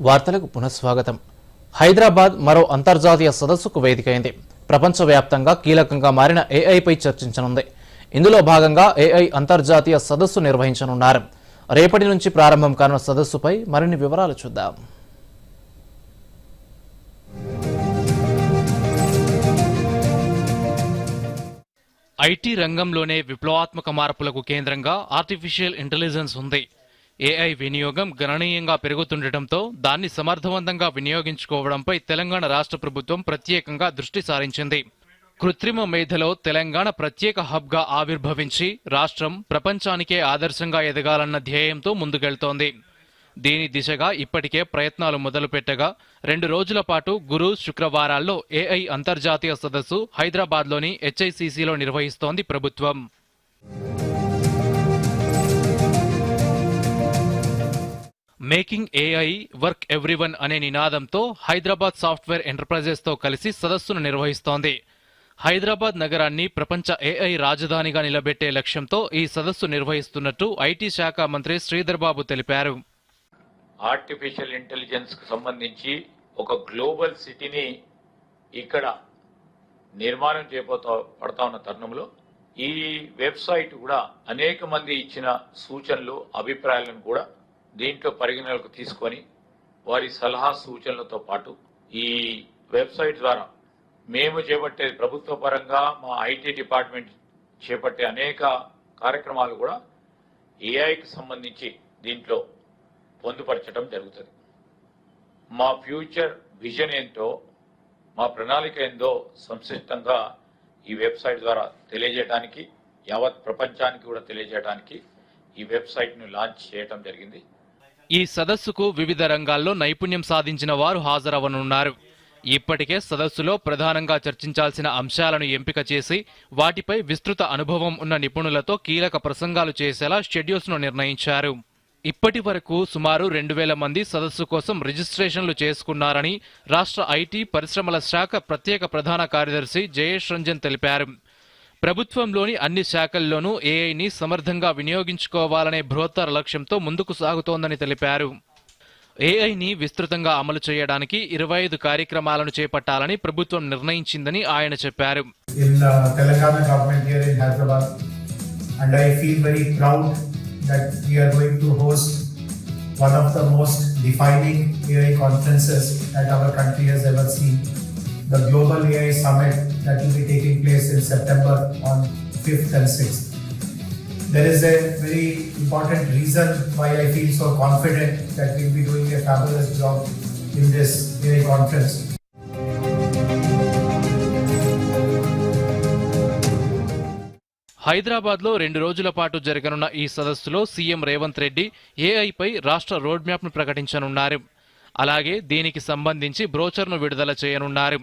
వార్తలకు పునఃస్వాగతం. హైదరాబాద్ మరో అంతర్జాతీయ సదస్సుకు వేదికైంది. ప్రపంచవ్యాప్తంగా కీలకంగా మారిన ఏఐపై చర్చించనుంది. ఇందులో భాగంగా ఏఐ అంతర్జాతీయ సదస్సు నిర్వహించనున్నారు. రేపటి నుంచి ప్రారంభం కానున్న సదస్సుపై మరిన్ని వివరాలు చూద్దాం. ఐటీ రంగంలోనే విప్లవాత్మక మార్పులకు కేంద్రంగా ఆర్టిఫిషియల్ ఇంటెలిజెన్స్ ఉంది. ఏఐ వినియోగం గణనీయంగా పెరుగుతుండటంతో దాన్ని సమర్థవంతంగా వినియోగించుకోవడంపై తెలంగాణ రాష్ట్ర ప్రభుత్వం ప్రత్యేకంగా దృష్టి సారించింది. కృత్రిమ మేధలో తెలంగాణ ప్రత్యేక హబ్గా ఆవిర్భవించి రాష్ట్రం ప్రపంచానికే ఆదర్శంగా ఎదగాలన్న ధ్యేయంతో ముందుకెళ్తోంది. దీని దిశగా ఇప్పటికే ప్రయత్నాలు మొదలుపెట్టగా రెండు రోజుల పాటు గురు శుక్రవారాల్లో ఏఐ అంతర్జాతీయ సదస్సు హైదరాబాద్లోని హెచ్ఐసిసిలో నిర్వహిస్తోంది ప్రభుత్వం. మేకింగ్ ఏఐ వర్క్ ఎవ్రీవన్ అనే నినాదంతో హైదరాబాద్ సాఫ్ట్వేర్ ఎంటర్ప్రైజెస్తో కలిసి సదస్సును నిర్వహిస్తోంది. హైదరాబాద్ నగరాన్ని ప్రపంచ ఏఐ రాజధానిగా నిలబెట్టే లక్ష్యంతో ఈ సదస్సు నిర్వహిస్తున్నట్టు ఐటీ శాఖ మంత్రి శ్రీధర్ బాబు తెలిపారు. ఆర్టిఫిషియల్ ఇంటెలిజెన్స్కు సంబంధించి ఒక గ్లోబల్ సిటీని ఇక్కడ నిర్మాణం చేయబోతా పడతా ఉన్న తరుణంలో ఈ వెబ్సైట్ కూడా అనేక మంది ఇచ్చిన సూచనలు అభిప్రాయాలను కూడా దీంట్లో పరిగణనలకు తీసుకొని వారి సలహా సూచనలతో పాటు ఈ వెబ్సైట్ ద్వారా మేము చేపట్టే ప్రభుత్వ పరంగా మా ఐటీ డిపార్ట్మెంట్ చేపట్టే అనేక కార్యక్రమాలు కూడా ఏఐకి సంబంధించి దీంట్లో పొందుపరచడం జరుగుతుంది. మా ఫ్యూచర్ విజన్ ఏంటో మా ప్రణాళిక ఏందో సంశిష్టంగా ఈ వెబ్సైట్ ద్వారా తెలియజేయడానికి యావత్ ప్రపంచానికి కూడా తెలియజేయడానికి ఈ వెబ్సైట్ను లాంచ్ చేయడం జరిగింది. ఈ సదస్సుకు వివిధ రంగాల్లో నైపుణ్యం సాధించిన వారు హాజరవనున్నారు. ఇప్పటికే సదస్సులో ప్రధానంగా చర్చించాల్సిన అంశాలను ఎంపిక చేసి వాటిపై విస్తృత అనుభవం ఉన్న నిపుణులతో కీలక ప్రసంగాలు చేసేలా షెడ్యూల్స్ను నిర్ణయించారు. ఇప్పటి వరకు సుమారు రెండు వేల మంది సదస్సు కోసం రిజిస్ట్రేషన్లు చేసుకున్నారని రాష్ట్ర ఐటీ పరిశ్రమల శాఖ ప్రత్యేక ప్రధాన కార్యదర్శి జయేష్ రంజన్ తెలిపారు. ప్రభుత్వంలోని అన్ని శాఖల్లోనూ ఏఐని సమర్థంగా వినియోగించుకోవాలనే బృహత్తర లక్ష్యంతో ముందుకు సాగుతోందని తెలిపారు. ఏఐని విస్తృతంగా అమలు చేయడానికి ఇరవై ఐదు కార్యక్రమాలను చేపట్టాలని ప్రభుత్వం నిర్ణయించిందని ఆయన చెప్పారు. That will be taking place in September on 5th and 6th. There is a very important reason why I feel so confident that we'll be doing a fabulous job in this AI conference. హైదరాబాద్లో రెండు రోజుల పాటు జరగనున్న ఈ సదస్సులో CM Revanth Reddy ఏఐపై రాష్ట్ర road map ప్రకటించనున్నారు అలాగే దీనికి సంబంధించి బ్రోచర్ను విడుదల చేయనున్నారు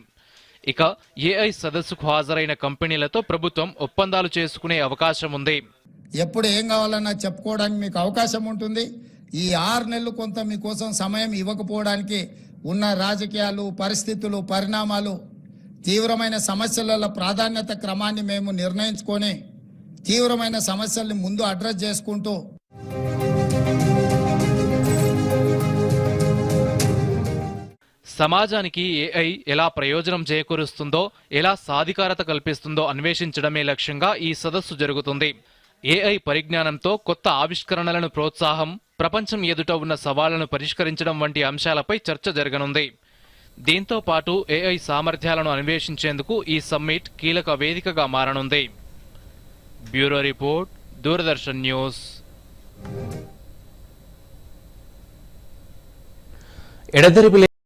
ఇక ఏఐ సదస్సుకు హాజరైన కంపెనీలతో ప్రభుత్వం ఒప్పందాలు చేసుకునే అవకాశం ఉంది. ఎప్పుడు ఏం కావాలన్నా చెప్పుకోవడానికి మీకు అవకాశం ఉంటుంది. ఈ ఆరు నెలలు కొంత మీకోసం సమయం ఇవ్వకపోవడానికి ఉన్న రాజకీయాలు పరిస్థితులు పరిణామాలు తీవ్రమైన సమస్యల ప్రాధాన్యత క్రమాన్ని మేము నిర్ణయించుకొని తీవ్రమైన సమస్యల్ని ముందు అడ్రస్ చేసుకుంటూ సమాజానికి ఏఐ ఎలా ప్రయోజనం చేకూరుస్తుందో ఎలా సాధికారత కల్పిస్తుందో అన్వేషించడమే లక్ష్యంగా ఈ సదస్సు జరుగుతుంది. ఏఐ పరిజ్ఞానంతో కొత్త ఆవిష్కరణలను ప్రోత్సాహం ప్రపంచం ఎదుట ఉన్న సవాళ్ళను పరిష్కరించడం వంటి అంశాలపై చర్చ జరగనుంది. దీంతో పాటు ఏఐ సామర్థ్యాలను అన్వేషించేందుకు ఈ సమ్మిట్ కీలక వేదికగా మారనుంది. Bureau report Doordarshan news. ఎడదెరిపి